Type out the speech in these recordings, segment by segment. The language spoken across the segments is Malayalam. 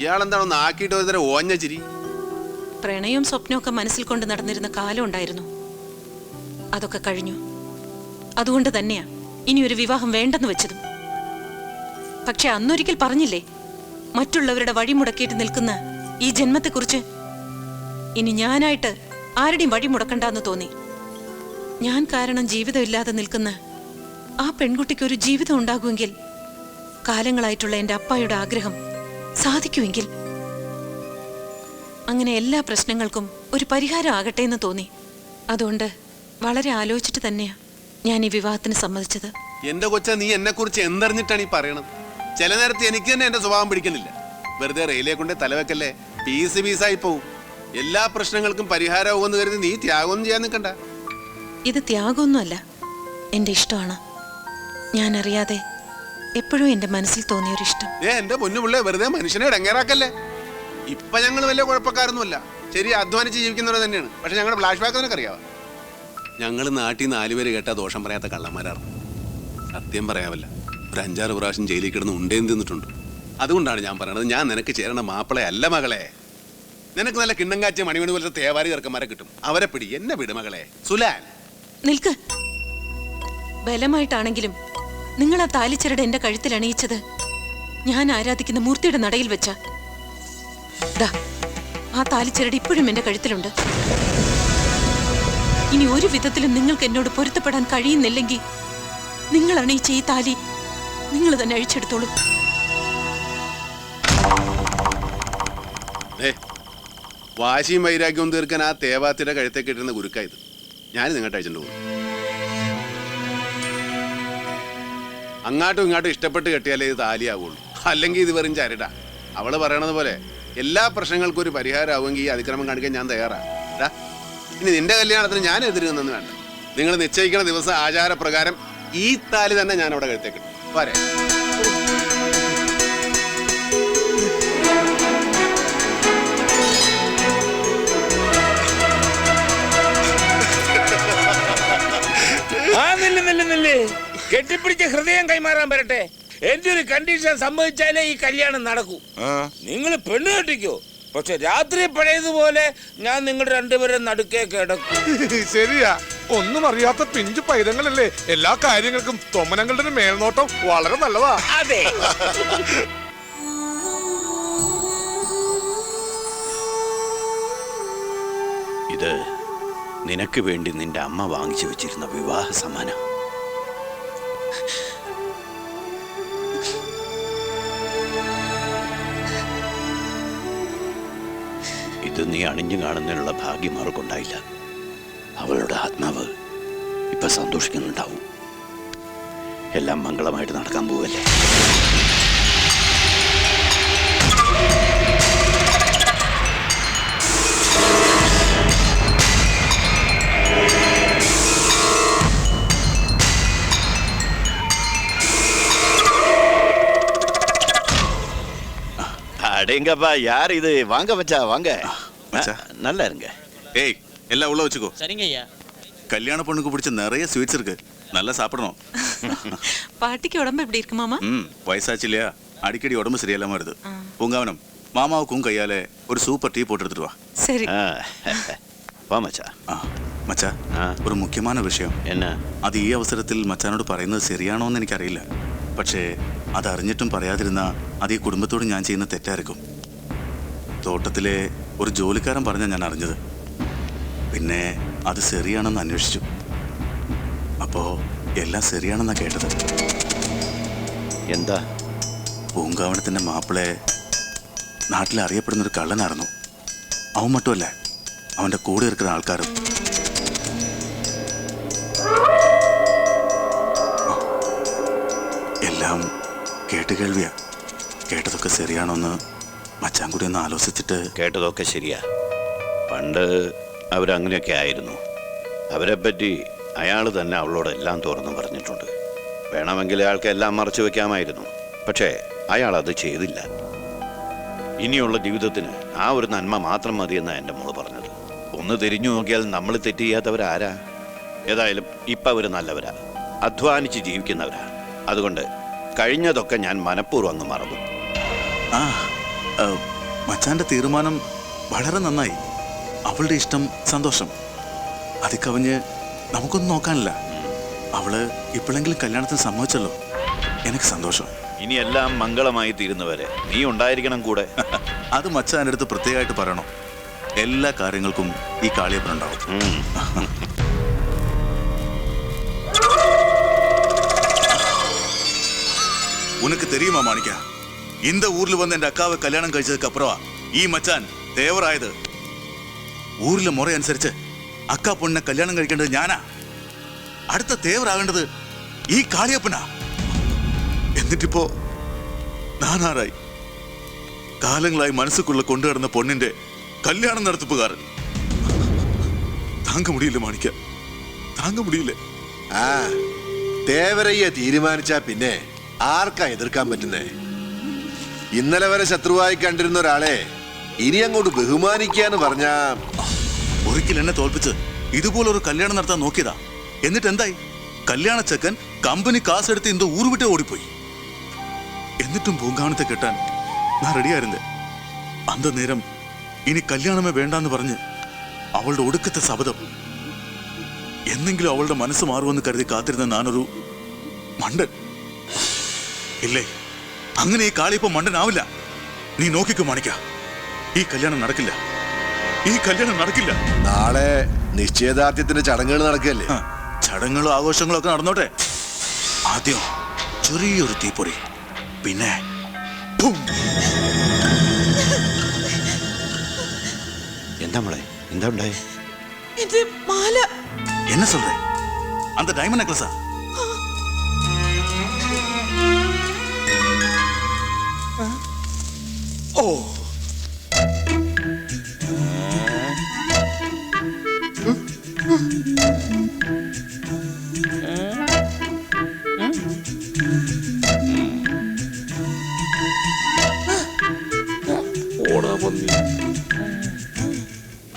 ഇയാളെന്താണൊന്ന് ആക്കിയിട്ട് ഒരു തരം ഓഞ്ഞ ചിരി. പ്രണയവും സ്വപ്നവും മനസ്സിൽ കൊണ്ട് നടന്നിരുന്ന കാലം ഉണ്ടായിരുന്നു. അതൊക്കെ കഴിഞ്ഞു. അതുകൊണ്ട് തന്നെയാ ഇനി ഒരു വിവാഹം വേണ്ടെന്ന് വെച്ചതും. പക്ഷെ അന്നൊരിക്കൽ പറഞ്ഞില്ലേ മറ്റുള്ളവരുടെ വഴി മുടക്കിയിട്ട് നിൽക്കുന്ന ഈ ജന്മത്തെക്കുറിച്ച്? ഇനി ഞാനായിട്ട് ആരുടെയും വഴി മുടക്കണ്ടെന്ന് തോന്നി. ഞാൻ കാരണം ജീവിതമില്ലാതെ നിൽക്കുന്ന ആ പെൺകുട്ടിക്ക് ഒരു ജീവിതം ഉണ്ടാകുമെങ്കിൽ കാലങ്ങളായിട്ടുള്ള എന്റെ അപ്പായുടെ ആഗ്രഹം സാധിക്കുമെങ്കിൽ അങ്ങനെ എല്ലാ പ്രശ്നങ്ങൾക്കും ഒരു പരിഹാരം ആകട്ടെ എന്ന് തോന്നി. അതുകൊണ്ട് വളരെ ആലോചിച്ചിട്ട് തന്നെയാ ഞാൻ ഈ വിവാഹത്തിന് സമ്മതിച്ചത്. എന്റെ കൊച്ച നീ എന്നെ കുറിച്ച് എന്തറിഞ്ഞിട്ടാണ് ഈ പറയണത്? ചില നേരത്ത് എനിക്ക് തന്നെ എന്റെ സ്വഭാവം പിടിക്കുന്നില്ല വെറുതെ റെയിലേ കൊണ്ട് തലവെക്കല്ലേ പീസ് പീസായി പോവും. എല്ലാ പ്രശ്നങ്ങൾക്കും പരിഹാരമാകുമെന്ന് കരുതി നീ ത്യാഗമൊന്നും ചെയ്യാൻ നിൽക്കണ്ട. ഇത് ത്യാഗമൊന്നുമല്ല. എന്റെ ഇഷ്ടമാണ്. ഞാൻ അറിയാതെ എപ്പോഴും എന്റെ മനസ്സിൽ തോന്നിയൊരു ഇഷ്ടം ഏ എന്റെ പൊന്നു പിള്ളേ വെറുതെ മനുഷ്യനെ ഇടങ്ങേറാക്കല്ലേ? ഇപ്പൊ ഞങ്ങൾ വലിയ കുഴപ്പക്കാരൊന്നുമല്ല. ശരി അധ്വാനിച്ച് ജീവിക്കുന്നവർ തന്നെയാണ്. പക്ഷെ ഞങ്ങളുടെ ഫ്ലാഷ് ബാക്ക് നിനക്ക് അറിയാവോ ഞങ്ങൾ നാട്ടിൽ നാലുപേര് കേട്ടാ ദോഷം പറയാത്ത കള്ളന്മാരാണ്. സത്യം പറയാവല്ല. ഒരു അഞ്ചാറ് പ്രാവശ്യം ജയിലിൽ കിടന്ന് ഉണ്ടേന്ന് തിന്നിട്ടുണ്ട്. അതുകൊണ്ടാണ് ഞാൻ പറയുന്നത് ഞാൻ നിനക്ക് ചേരണ മാപ്പിളെ അല്ല മകളെ. നിനക്ക് നല്ല കിണ്ണം കാച്ച മണിമണി പോലത്തെ തേവാരി ചെറുക്കന്മാരെ കിട്ടും. അവരെ പിടി. എന്നെ വിട് മകളെ. സുലാൻ നിൽക്ക്. ബലമായിട്ടാണെങ്കിലും നിങ്ങൾ ആ താലിച്ചരട് എന്റെ കഴുത്തിൽ അണിയിച്ചത്? ഞാൻ ആരാധിക്കുന്ന മൂർത്തിയുടെ നടയിൽ വെച്ച. ദാ ആ താലിച്ചരട് ഇപ്പോഴും എന്റെ കഴുത്തിലുണ്ട്. ഇനി ഒരു വിധത്തിലും നിങ്ങൾക്ക് എന്നോട് പൊരുത്തപ്പെടാൻ കഴിയുന്നില്ലെങ്കിൽ നിങ്ങൾ അണിയിച്ച ഈ താലി നിങ്ങൾ തന്നെ അഴിച്ചെടുത്തോളൂ. വാശിയും വൈരാഗ്യവും തീർക്കാൻ ആ തേവാത്തിയുടെ കഴുത്തേക്ക് ഇട്ടിരുന്ന ഗുരുക്കായത് ഞാൻ നിങ്ങോട്ട് അഴിച്ചിട്ടുണ്ട് പോകും അങ്ങാട്ടും ഇങ്ങാട്ടും ഇഷ്ടപ്പെട്ട് കെട്ടിയാലേ ഇത് താലിയാവുള്ളൂ. അല്ലെങ്കിൽ ഇത് വെറും ചരടാ. അവൾ പറയണത് പോലെ എല്ലാ പ്രശ്നങ്ങൾക്കും ഒരു പരിഹാരമാവുമെങ്കിൽ ഈ അതിക്രമം കാണിക്കാൻ ഞാൻ തയ്യാറാണ് ഇനി നിന്റെ കല്യാണത്തിന് ഞാൻ എതിര് വേണ്ട. നിങ്ങൾ നിശ്ചയിക്കുന്ന ദിവസം ആചാരപ്രകാരം ഈ താലി തന്നെ ഞാൻ അവിടെ കഴുത്തേക്ക് വരെ ആ നില്ല് നില്ല് കെട്ടിപ്പിടിച്ച ഹൃദയം കൈമാറാൻ വരട്ടെ. എന്റെ ഒരു കണ്ടീഷൻ സംഭവിച്ചാലേ ഈ കല്യാണം നടക്കൂ. നിങ്ങൾ പെണ്ണ് കെട്ടിക്കോ. പക്ഷെ രാത്രി പഴയതുപോലെ ഞാൻ നിങ്ങൾ രണ്ടുപേരെ നടുക്കേ കിടക്കും. ശരിയാ. ഒന്നും അറിയാത്ത പിഞ്ചു പൈതങ്ങളല്ലേ എല്ലാ കാര്യങ്ങൾക്കും തൊമനങ്ങളുടെ ഒരു മേൽനോട്ടം വളരെ നല്ലതാ. അതെ. ഇത് നിനക്ക് വേണ്ടി നിന്റെ അമ്മ വാങ്ങിച്ചു വെച്ചിരുന്ന വിവാഹ സമ്മാനം. ഇത് നീ അണിഞ്ഞു കാണുന്നതിനുള്ള ഭാഗ്യം അവർക്കുണ്ടായില്ല അവളുടെ ആത്മാവ് ഇപ്പൊ സന്തോഷിക്കുന്നുണ്ടാവും. എല്ലാം മംഗളമായിട്ട് നടക്കാൻ പോവല്ലേ? அடேங்கப்பா யார் இது? வாங்க மச்சா வாங்க. மச்சா. நல்லா இருங்க. ஏய் எல்லாம் உள்ள வச்சுக்கோ. சரிங்க ஐயா. கல்யாண பொண்ணுக்கு பிடிச்ச நிறைய ஸ்வீட்ஸ் இருக்கு. நல்லா சாப்பிடணும். பாட்டிக்கு உடம்பு எப்படி இருக்கு மாமா? ம் வயசாச்சு இல்லையா? அடிக்கடி உடம்பு சரியில்லாம வருது. பூங்காவனம் அவனம் மாமாவுக்கும் கையால ஒரு சூப்பர் டீ போட்டு எடுத்துட்டு வா. சரி. ஆ, வா மச்சா. ആ, മച്ചാ ആ. ഒരു മുഖ്യமான വിഷയം என்ன? அது ഈ அவசரத்தில் மச்சானோடு പറയുന്നത് சரியானோன்னு എന്ന് എനിക്കറിയില്ല. പക്ഷേ അത് അറിഞ്ഞിട്ടും പറയാതിരുന്ന അത് ഈ കുടുംബത്തോട് ഞാൻ ചെയ്യുന്ന തെറ്റായിരിക്കും. തോട്ടത്തിലെ ഒരു ജോലിക്കാരൻ പറഞ്ഞ ഞാൻ അറിഞ്ഞത്. പിന്നെ അത് ശരിയാണെന്ന് അന്വേഷിച്ചു. അപ്പോ എല്ലാം ശരിയാണെന്നാ കേട്ടത്. എന്താ? പൂങ്കാവനത്തിന്റെ മാപ്പിളെ നാട്ടിൽ അറിയപ്പെടുന്ന ഒരു കള്ളനായിരുന്നു. അവൻ മട്ടുമല്ല അവന്റെ കൂടെ ഇരിക്കുന്ന ആൾക്കാരും. എല്ലാം കേട്ടുകേൾവിയാ കേട്ടതൊക്കെ ശരിയാണോന്ന് മച്ചാൻ കൂടി ഒന്ന് ആലോചിച്ചിട്ട് കേട്ടതൊക്കെ ശരിയാ. പണ്ട് അവരങ്ങനെയൊക്കെ ആയിരുന്നു. അവരെ പറ്റി അയാൾ തന്നെ അവളോട് എല്ലാം തുറന്നു പറഞ്ഞിട്ടുണ്ട്. വേണമെങ്കിൽ അയാൾക്ക് എല്ലാം മറച്ചു വെക്കാമായിരുന്നു. പക്ഷേ അയാൾ അത് ചെയ്തില്ല. ഇനിയുള്ള ജീവിതത്തിന് ആ ഒരു നന്മ മാത്രം മതിയെന്നാണ് എന്റെ മോൾ പറഞ്ഞത്. ഒന്ന് തിരിഞ്ഞു നോക്കിയാൽ നമ്മൾ തെറ്റ് ചെയ്യാത്തവരാരാ ഏതായാലും ഇപ്പം അവർ നല്ലവരാ. അധ്വാനിച്ച് ജീവിക്കുന്നവരാ. അതുകൊണ്ട് കഴിഞ്ഞതൊക്കെ ഞാൻ മനഃപൂർവം അങ്ങ് മറന്നു. ആ മച്ചാന്റെ തീരുമാനം വളരെ നന്നായി. അവളുടെ ഇഷ്ടം സന്തോഷം. അത് കവിഞ്ഞ് നമുക്കൊന്നും നോക്കാനില്ല. അവൾ ഇപ്പോഴെങ്കിലും കല്യാണത്തിന് സമ്മതിച്ചല്ലോ. എനിക്ക് സന്തോഷം. ഇനി എല്ലാം മംഗളമായി തീരുന്നവരെ. നീ ഉണ്ടായിരിക്കണം കൂടെ. അത് മച്ചാന്റെ അടുത്ത് പ്രത്യേകമായിട്ട് പറയണോ. എല്ലാ കാര്യങ്ങൾക്കും ഈ കാളിയപ്പനുണ്ടാവും. உனக்கு தெரியுமா மாணிக்கா இந்த ஊர்ல வந்து என் அக்காவை கல்யாணம் கழிச்சதுக்கு அப்புறம் ஈ மச்சான் தேவராயது ஊர்ல முறை அனுசரிச்சு அக்கா பொண்ணை கல்யாணம் കഴിക്കേണ്ടത് ഞാനാ. അടുത്ത തേവറാകേണ്ടത് ഈ കാളിയപ്പനാ. എന്നിട്ടിപ്പോ നാനാറായി കാലങ്ങളായി മനസ്സുക്കുള്ള കൊണ്ടു കിടന്ന പൊണ്ണിന്റെ കല്യാണം നടത്തിപ്പുകാരൻ. താങ്ക മുടിയില്ല മാണിക്ക? താങ്ക മുടിയില്ലേ? ആ തേവരയ്യ തീരുമാനിച്ചാ പിന്നെ ആർക്കാ എതിർക്കാൻ പറ്റുന്നേ? ഇന്നലെ വരെ ശത്രുവായി കണ്ടിരുന്ന ഒരാളെ ഇനി അങ്ങോട്ട് ബഹുമാനിക്കാന്ന് പറഞ്ഞാ ഒരിക്കൽ എന്നെ തോൽപ്പിച്ച് ഇതുപോലൊരു കല്യാണം നടത്താൻ നോക്കിയതാ. എന്നിട്ട് എന്തായി? കല്യാണ ചെക്കൻ കമ്പനി കാസെടുത്ത് എന്തോ ഊർ വിട്ട് ഓടിപ്പോയി. എന്നിട്ടും പൂങ്കാവനത്തെ കെട്ടാൻ ഞാൻ റെഡിയായിരുന്നു അന്ത നേരം ഇനി കല്യാണമേ വേണ്ടാന്ന് പറഞ്ഞ് അവളുടെ ഒടുക്കത്തെ ശബദം എന്നെങ്കിലും അവളുടെ മനസ്സ് മാറുമെന്ന് കരുതി കാത്തിരുന്ന ഞാനൊരു മണ്ടൻ. ഇല്ലേ അങ്ങനെ ഈ കാളിയപ്പം മണ്ടനാവില്ല നീ നോക്കിക്കോ മാണിക്ക ഈ കല്യാണം നടക്കില്ല ഈ കല്യാണം നടക്കില്ല നാളെ നിശ്ചയദാർഢ്യത്തിന്റെ ചടങ്ങുകൾ നടക്കുകയല്ലേ ആ, ചടങ്ങുകളും ആഘോഷങ്ങളും ഒക്കെ നടന്നോട്ടെ ആദ്യം ചെറിയൊരു തീപ്പൊറി പിന്നെ ഭൂം. എന്താ മോളെ എന്താ ഉണ്ടായേ ഇത് മാല என்ன சொல்ற அந்த டைமண்ட் நெக்லஸா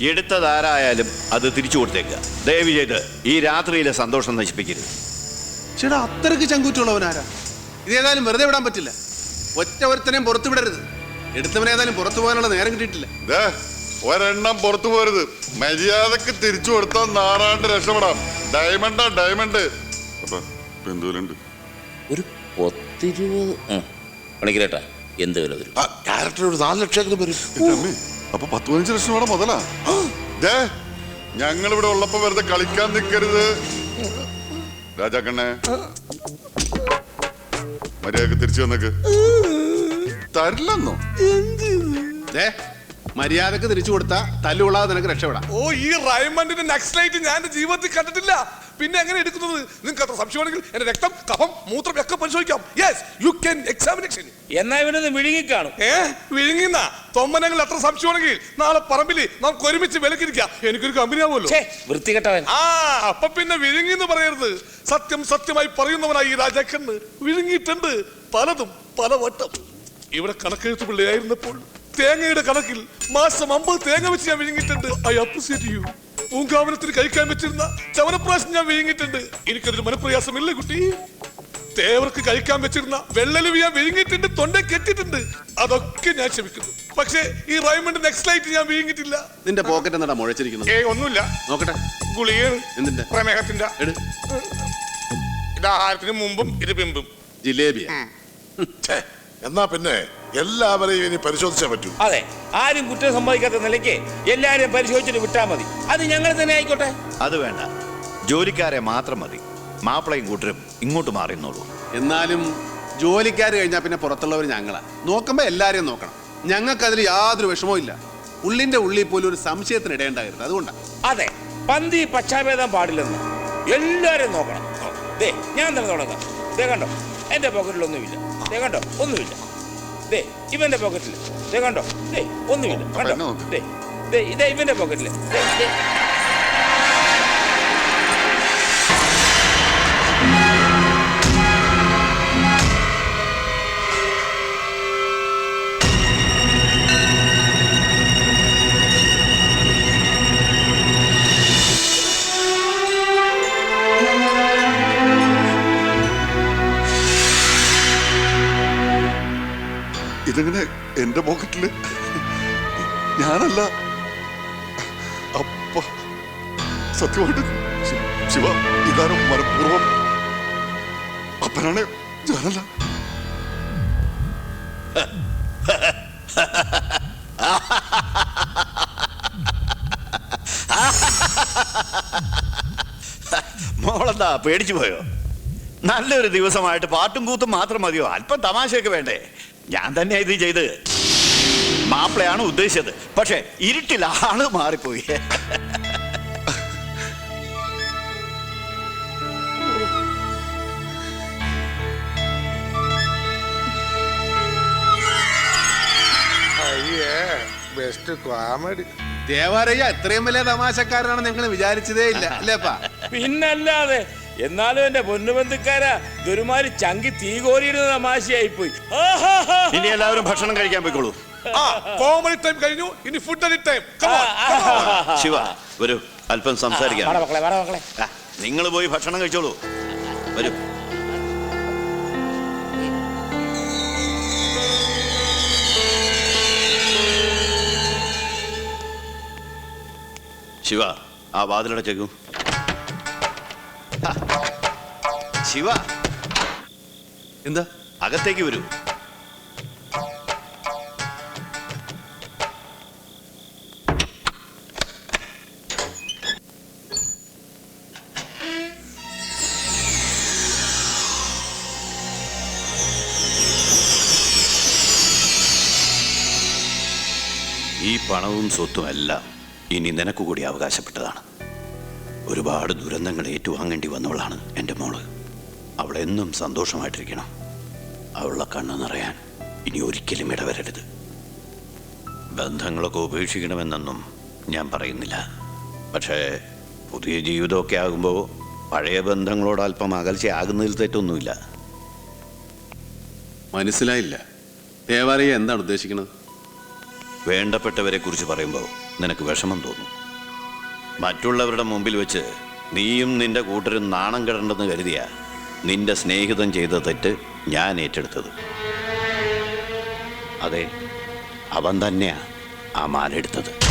എടുത്തതാരായാലും അത് തിരിച്ചു കൊടുത്തേക്ക. ദയവ് ചെയ്ത് ഈ രാത്രിയിലെ സന്തോഷം നശിപ്പിക്കരുത്. ചേട്ടാ അത്രയ്ക്ക് ചങ്കൂറ്റുള്ളവനാരാ? ഇത് ഏതായാലും വെറുതെ വിടാൻ പറ്റില്ല. ഒറ്റ ഒരുത്തനെയും പുറത്തു വിടരുത് എടുത്തവനെ ഏതായാലും പുറത്തു പോകാനുള്ള നേരം കിട്ടിയിട്ടില്ല. ദേ, ഒരെണ്ണം പുറത്തു പോരുത്. മര്യാദയ്ക്ക് തിരിച്ചു കൊടുത്താൽ നാറാണ്ട് രക്ഷപ്പെടാം. ഡയമണ്ടാ ഡയമണ്ട്. അപ്പൊ ഇപ്പൊ എന്തോലുണ്ട് ഒരു പത്തിരുപത് പണിക്കരേട്ടാ എന്ത് വില വരും ക്യാരക്ടർ ഒരു നാല് ലക്ഷം വരും അമ്മേ, അപ്പൊ പത്ത് പതിനഞ്ച് ലക്ഷം വേണം മുതലാ. ദേ ഞങ്ങൾ ഇവിടെ ഉള്ളപ്പോ വെറുതെ കളിക്കാൻ നിൽക്കരുത് രാജാക്കണ്ണേ മര്യാദയ്ക്ക് തിരിച്ചു വന്നേക്ക്. തരില്ലെന്നോ? ദേ മര്യാദയ്ക്ക് തിരിച്ചു കൊടുത്താ തല്ലുകൊള്ളാതെ നിനക്ക് രക്ഷപ്പെടാം. ഓ ഈ റൈമണ്ടിന്റെ നെക്സ്റ്റ് ലൈറ്റ് ഞാൻ എന്റെ ജീവിതത്തിൽ കണ്ടിട്ടില്ല. പിന്നെ എങ്ങനെ എടുക്കുന്നത്? നിങ്ങൾക്ക് അത്ര സംശയമാണെങ്കിൽ എന്റെ രക്തം കഫം മൂത്രം ഒക്കെ പരിശോധിക്കാം യെസ് യു ക്യാൻ എക്സാമിനേഷൻ എന്നാ ഇവനൊന്ന് വിഴുങ്ങിക്കാണും ഏ വിഴുങ്ങിന്ന? തൊമ്മനങ്ങൾ അത്ര സംശയമാണെങ്കിൽ നാളെ പറമ്പിൽ നമുക്ക് ഒരുമിച്ച് വിലക്കിരിക്കാം. എനിക്കൊരു കമ്പനി ആവുമല്ലോ. വൃത്തികെട്ടവൻ. ആ അപ്പൊ പിന്നെ വിഴുങ്ങി എന്ന് പറയരുത്. സത്യം സത്യമായി പറയുന്നവനായി ഈ രാജാക്കന്ന് വിഴുങ്ങിയിട്ടുണ്ട്. പലതും പലവട്ടം. ഇവിടെ കണക്കെഴുത്ത് പിള്ളയായിരുന്നപ്പോൾ തേങ്ങയുടെ കണക്കിൽ മാസം അമ്പത് തേങ്ങ വെച്ച് ഞാൻ വിഴുങ്ങിയിട്ടുണ്ട്. ഐ അപ്രിസിയേറ്റ് യു പൂങ്കാവനത്തിന് കഴിക്കാൻ വെച്ചിരുന്ന ചവനപ്രാശം ഞാൻ വിഴുങ്ങിയിട്ടുണ്ട്. എനിക്കതൊരു മനപ്രയാസമില്ല കുട്ടി. തേവർക്ക് കഴിക്കാൻ വെച്ചിരുന്ന വെള്ളലുവി ഞാൻ വിഴുങ്ങിയിട്ടുണ്ട് തൊണ്ട കെട്ടിട്ടുണ്ട് അതൊക്കെ ഞാൻ ക്ഷമിക്കുന്നു. പക്ഷേ ഈ റൈമണ്ട് നെക്സ്റ്റ് ലൈറ്റ് ഞാൻ വിഴുങ്ങിയിട്ടില്ല. നിന്റെ പോക്കറ്റ് എന്താ മുഴച്ചിരിക്കുന്നത് ഏ ഒന്നുമില്ല. നോക്കട്ടെ. ഗുളികയാണ് എന്തിന്റെ? പ്രമേഹത്തിന്റെ. ഇതാഹാരത്തിന് ഇത് ആഹാരത്തിന് മുമ്പും ഇത് പിമ്പും. ജിലേബിയാ. എന്നാ പിന്നെ എല്ലാവരെയും ഇനി പരിശോധിച്ചേ പറ്റൂ. അതെ ആരും കുറ്റം സമ്മതിക്കാത്ത നിലയ്ക്ക് എല്ലാവരെയും പരിശോധിച്ചിട്ട് വിട്ടാ മതി. അത് ഞങ്ങൾ തന്നെ ആയിക്കോട്ടെ. അത് വേണ്ട. ജോലിക്കാരെ മാത്രം മതി. മാപ്പിളയും കൂട്ടരും ഇങ്ങോട്ട് മാറിയെന്നുള്ളൂ എന്നാലും ജോലിക്കാർ കഴിഞ്ഞാൽ പിന്നെ പുറത്തുള്ളവർ ഞങ്ങളാ. നോക്കുമ്പോ എല്ലാരെയും നോക്കണം. ഞങ്ങൾക്ക് അതിൽ യാതൊരു വിഷമവും ഇല്ല. ഉള്ളിന്റെ ഉള്ളിൽ പോലും ഒരു സംശയത്തിന് ഇടേണ്ടായിരുന്നു അതുകൊണ്ടാണ് അതെ പന്തി പക്ഷാഭേദം പാടില്ലെന്ന് എല്ലാരെയും നോക്കണം. ദേ ഞാൻ തന്നെ തുടങ്ങാം. ദേ കണ്ടോ എന്റെ പോക്കറ്റിൽ ഒന്നുമില്ല. ദേ കണ്ടോ ഒന്നുമില്ല. ദേ ഇവന്റെ പോക്കറ്റിൽ ദേ കണ്ടോ ദേ ഒന്നുമില്ല. കണ്ടോ? ദേ ദേ ഇതേ ഇവന്റെ പോക്കറ്റിൽ ദേ ദേ. ഇതെങ്ങനെ എന്റെ പോക്കറ്റിൽ. ഞാനല്ല. അപ്പ. സത്യമായിട്ട് ശിവ ഇതാരോ മനഃപൂർവം അപ്പനാണ്. ഞാനല്ല. മോളെന്താ പേടിച്ചു പോയോ? നല്ലൊരു ദിവസമായിട്ട് പാട്ടും കൂത്തും മാത്രം മതിയോ? അല്പം തമാശയൊക്കെ വേണ്ടേ? ഞാൻ തന്നെ ഇത് ചെയ്ത്. മാപ്പിളയാണ് ഉദ്ദേശിച്ചത്. പക്ഷെ ഇരുട്ടിൽ ആൾ മാറിപ്പോയി. അയ്യേ ബെസ്റ്റ് കോമഡി ദേവാരയ്യ ഇത്രയും വലിയ തമാശക്കാരനാണെന്ന് ഞങ്ങൾ വിചാരിച്ചതേ ഇല്ല. അല്ലേപ്പാ പിന്നല്ലാതെ എന്നാലും എന്റെ പൊന്നുബന്ധുക്കാരാ ഇതൊരുമാതിരി ചങ്കി തീ കോരിയിരുന്ന തമാശയായി പോയി ഇനി എല്ലാവരും ഭക്ഷണം കഴിക്കാൻ പോയിക്കോളൂ. ആ കോമഡി ടൈം കഴിഞ്ഞു ഇനി ഫുഡ് ടൈം ശിവ വരൂ അല്പം സംസാരിക്കാം. മക്കളെ വട മക്കളെ. നിങ്ങൾ പോയി ഭക്ഷണം കഴിച്ചോളൂ. വരൂ. ശിവ ആ വാതിലടച്ചേക്കൂ. ശിവ. എന്താ? അകത്തേക്ക് വരൂ. ഈ പണവും സ്വത്തും എല്ലാം ഇനി നിനക്കുകൂടി അവകാശപ്പെട്ടതാണ്. ഒരുപാട് ദുരന്തങ്ങൾ ഏറ്റുവാങ്ങേണ്ടി വന്നവളാണ് എന്റെ മോൾ. അവളെന്നും സന്തോഷമായിട്ടിരിക്കണം. അവളുടെ കണ്ണു നിറയാൻ ഇനി ഒരിക്കലും ഇടവരരുത്. ബന്ധങ്ങളൊക്കെ ഉപേക്ഷിക്കണമെന്നൊന്നും ഞാൻ പറയുന്നില്ല. പക്ഷേ പുതിയ ജീവിതമൊക്കെ ആകുമ്പോൾ പഴയ ബന്ധങ്ങളോട് അല്പം അകൽച്ചയാകുന്നതിൽ തെറ്റൊന്നുമില്ല. മനസ്സിലായില്ല. ദേവാലയം എന്താണ് ഉദ്ദേശിക്കുന്നത്? വേണ്ടപ്പെട്ടവരെ കുറിച്ച് പറയുമ്പോൾ നിനക്ക് വിഷമം തോന്നും. മറ്റുള്ളവരുടെ മുമ്പിൽ വെച്ച് നീയും നിന്റെ കൂട്ടരും നാണം കെടണ്ടെന്ന് കരുതിയ നിന്റെ സ്നേഹിതം ചെയ്ത തെറ്റ് ഞാൻ ഏറ്റെടുത്തത്. അതെ അവൻ തന്നെയാണ് ആ മാലെടുത്തത്.